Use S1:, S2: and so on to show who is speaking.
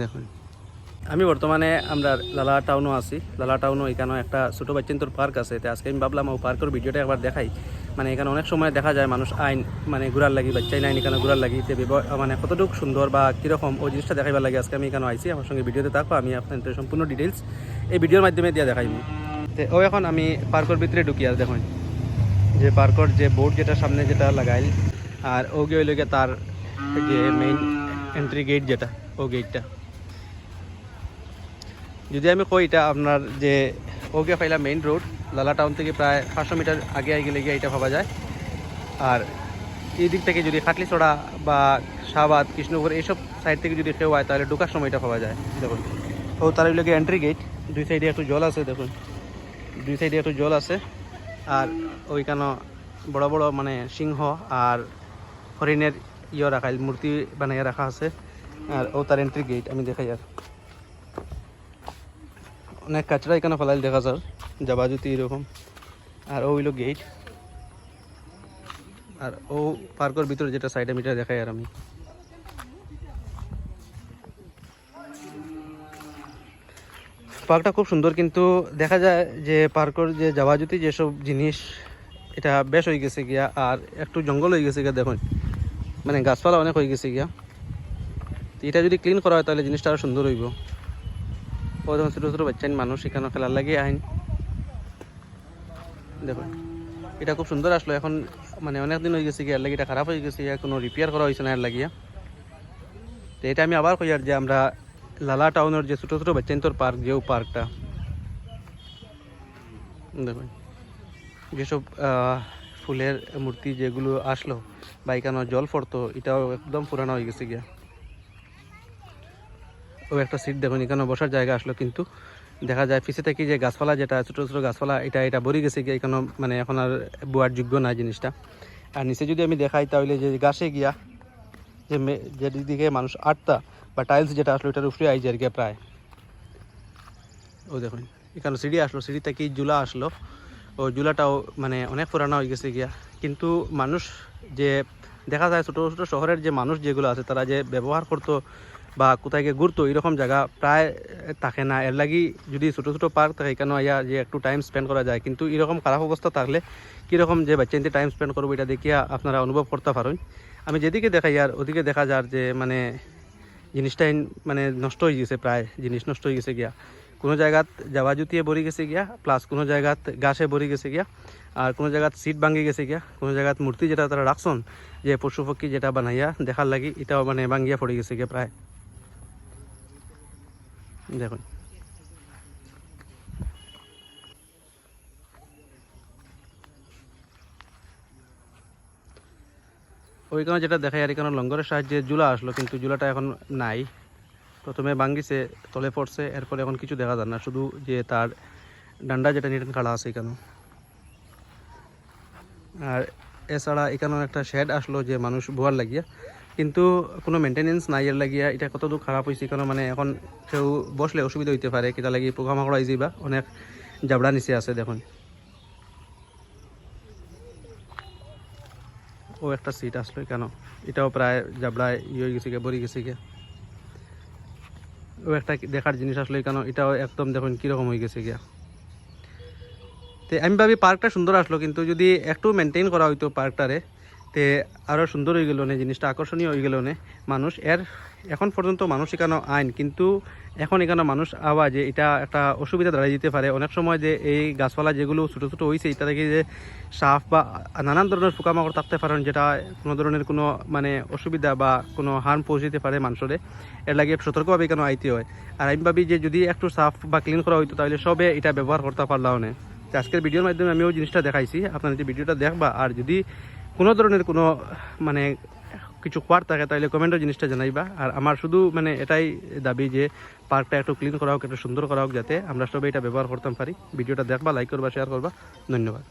S1: দেখুন। আমি বর্তমানে আমরা লালা টাউনও আছি। লালা টাউনও এখানেও একটা ছোটো বাচ্চান্তর পার্ক আছে। তো আজকে আমি ভাবলাম ও পার্কের ভিডিওটা একবার দেখাই। মানে এখানে অনেক সময় দেখা যায় মানুষ আইন মানে ঘুরার লাগি বাচ্চাই নাইন এখানে ঘুরার লাগি। তো মানে কতটুকু সুন্দর বা কীরকম ওই জিনিসটা দেখাইবার লাগে আজকে আমি এখানে আইছি। আমার সঙ্গে ভিডিওতে থাকো, আমি আপনাদের সম্পূর্ণ ডিটেলস এই ভিডিওর মাধ্যমে দিয়ে দেখাইব তো ও এখন আমি পার্কের ভিতরে ঢুকি, আর দেখুন। যে পার্কর যে বোর্ড যেটা, সামনে যেটা লাগাইল, আর ও গিয়ে তার যে মেইন এন্ট্রি গেট যেটা, ও গেটটা যদি আমি কই, এটা আপনার যে ওকে পাইলা মেইন রোড লালা টাউন থেকে প্রায় পাঁচশো মিটার আগে গেলে গিয়ে এটা পাওয়া যায়। আর এই দিক থেকে যদি খাটলিছড়া বা শাহবাদ কৃষ্ণপুর এইসব সাইড থেকে যদি কেউ হয় তাহলে ঢোকার সময় এটা পাওয়া যায়। দেখুন। ও, তার গিয়ে এন্ট্রি গেট দুই সাইডে একটু জল আছে, দেখুন। দুই সাইডে একটু জল আছে। আর ওইখানে বড় বড় মানে সিংহ আর হরিণের ইয়ে রাখা, মূর্তি বানাইয়া রাখা আছে। আর ও তার এন্ট্রি গেট আমি দেখাই আর। অনেক কাচরা এখানে ফেলাইল দেখা যার যাবা যদি এরকম। আর ও হইল গেট আর ও পার্কের ভিতরে যেটা সাইডে মিটার দেখাই আর আমি। পার্কটা খুব সুন্দর কিন্তু দেখা যায় যে পার্কের যে যাওয়া যদি যেসব জিনিস, এটা বেশ হয়ে গেছে গিয়া। আর একটু জঙ্গল হয়ে গেছে গিয়া দেখুন। মানে গাছপালা অনেক হয়ে গেছে গিয়া। এটা যদি ক্লিন করা হয় তাহলে জিনিসটা আরও সুন্দর হইব। যখন ছোটো ছোটো বাচ্চা মানুষ এখানে খেলার লাগে আইন। দেখুন, এটা খুব সুন্দর আসলো। এখন মানে অনেক দিন হয়ে গেছে এর লাগে এটা খারাপ হয়ে গেছে, কোনো রিপেয়ার করা হয়েছে না এর লাগিয়া। তো এটা আমি আবার কই আর যে আমরা লালা টাউনের যে ছোটো ছোটো বাচ্চান্তর পার্ক যেও পার্কটা দেখুন, যেসব ফুলের মূর্তি যেগুলো আসলো বা এখানে জল পড়তো, এটাও একদম পুরানো হয়ে গেছে গিয়া। ও একটা সিট দেখুন, এখানে বসার জায়গা আসলো কিন্তু। দেখা যায় পিছে থেকে যে গাছপালা যেটা, ছোটো ছোটো গাছপালা, এটা এটা ভরে গেছে গিয়া এখানে মানে এখন আর বোয়ার যোগ্য না জিনিসটা। আর নিচে যদি আমি দেখাই তাহলে যে গাছে গিয়া যে যেদিকে মানুষ আটটা বা টাইলস যেটা আসলো, এটার উপরে আই যায় গিয়া প্রায়। ও দেখুন, এখানে সিঁড়ি আসলো সিঁড়ি থেকে জুলা আসলো, ও জুলাটাও মানে অনেক পুরানো হয়ে গেছে গিয়া। কিন্তু মানুষ যে, দেখা যায় ছোটো ছোটো শহরের যে মানুষ যেগুলো আছে, তারা যে ব্যবহার করতো বা কোথায় গিয়ে ঘুরতো এরকম জায়গা প্রায় থাকে না। এর লাগি যদি ছোটো ছোটো পার্ক থাকে এখানে আইয়া যে একটু টাইম স্পেন্ড করা যায়। কিন্তু এরকম খারাপ অবস্থা থাকলে কীরকম যে বাচ্চাতে টাইম স্পেন্ড করব এটা দেখিয়া আপনারা অনুভব করতে পারেন। আমি যেদিকে দেখাই আর ওদিকে দেখা যার যে মানে জিনিসটা ইন- মানে নষ্ট হয়ে গেছে প্রায় জিনিস নষ্ট হয়ে গেছে গিয়া। কোনো জায়গাত যাওয়া জুতিয়ে ভরি গেছে গিয়া প্লাস কোনো জায়গাত গাছে ভরি গেছে গিয়া, আর কোনো জায়গাত সিট ভাঙি গেছে গিয়া, কোনো জায়গাত মূর্তি যেটা তারা রাখছন যে পশু পক্ষী যেটা বানাইয়া দেখার লাগি, এটাও মানে ভাঙ্গিয়া পড়ে গেছে গিয়া প্রায় দেখুন। ওইখানে যেটা দেখায় আর এখানে লঙ্গরের সাহায্যে জুলা আসলো, কিন্তু জুলাটা এখন নাই। প্রথমে ভাঙ্গিছে তলে পড়ছে, এরপরে এখন কিছু দেখা যায় না, শুধু যে তার ডান্ডা যেটা নিটেন খাড়া আছে এখানে আর এছাড়া এখানে একটা শেড আসলো যে মানুষ বোয়ার লাগিয়া। কিন্তু কোনো মেনটেনেন্স নাই এর লাগিয়া এটা কতদূর খারাপ হয়েছে কারণ মানে এখন কেউ বসলে অসুবিধা হইতে পারে কিতা লাগি পোকামাকড় আই যাইবা অনেক জাবড়া নিচে আছে দেখুন। ও একটা সিট আসলো কেন এটাও প্রায় জাবড়ায় ইয়ে হয়ে গেছে বরি গেছে ও একটা দেখার জিনিস আসলো কেন এটাও একদম দেখুন কীরকম হয়ে গেছে গিয়া তে আমি ভাবি পার্কটা সুন্দর আসলো, কিন্তু যদি একটু মেনটেন করা হইতো পার্কটারে তে আরও সুন্দর হয়ে গেল না, জিনিসটা আকর্ষণীয় হয়ে গেল না। মানুষ, এর এখন পর্যন্ত মানুষ এখানে আইন, কিন্তু এখন এখানে মানুষ আবার যে এটা একটা অসুবিধা দাঁড়িয়ে যেতে পারে। অনেক সময় যে এই গাছপালা যেগুলো ছোটো ছোটো হয়েছে এটা থেকে যে সাপ বা নানান ধরনের পোকামাকড় থাকতে পারেন, যেটা কোনো ধরনের কোনো মানে অসুবিধা বা কোনো হার্ম পৌঁছতে পারে মানুষের। এর লাগে সতর্কভাবে কেন আইতে হয়। আর আমি ভাবি যে যদি একটু সাফ বা ক্লিন করা হইতো, তাহলে সবে এটা ব্যবহার করতে পারলাম না। আজকের ভিডিওর মাধ্যমে আমিও জিনিসটা দেখাইছি। আপনারা যে ভিডিওটা দেখবা, আর যদি কোনো ধরনের কোনো মানে কিছু কোয়ার থাকে তাহলে কমেন্টও জিনিসটা জানাইবা। আর আমার শুধু মানে এটাই দাবি যে পার্কটা একটু ক্লিন করা হোক, একটু সুন্দর করা হোক, যাতে আমরা সবাই এটা ব্যবহার করতাম পারি। ভিডিওটা দেখবা লাইক করবা শেয়ার করবা। ধন্যবাদ।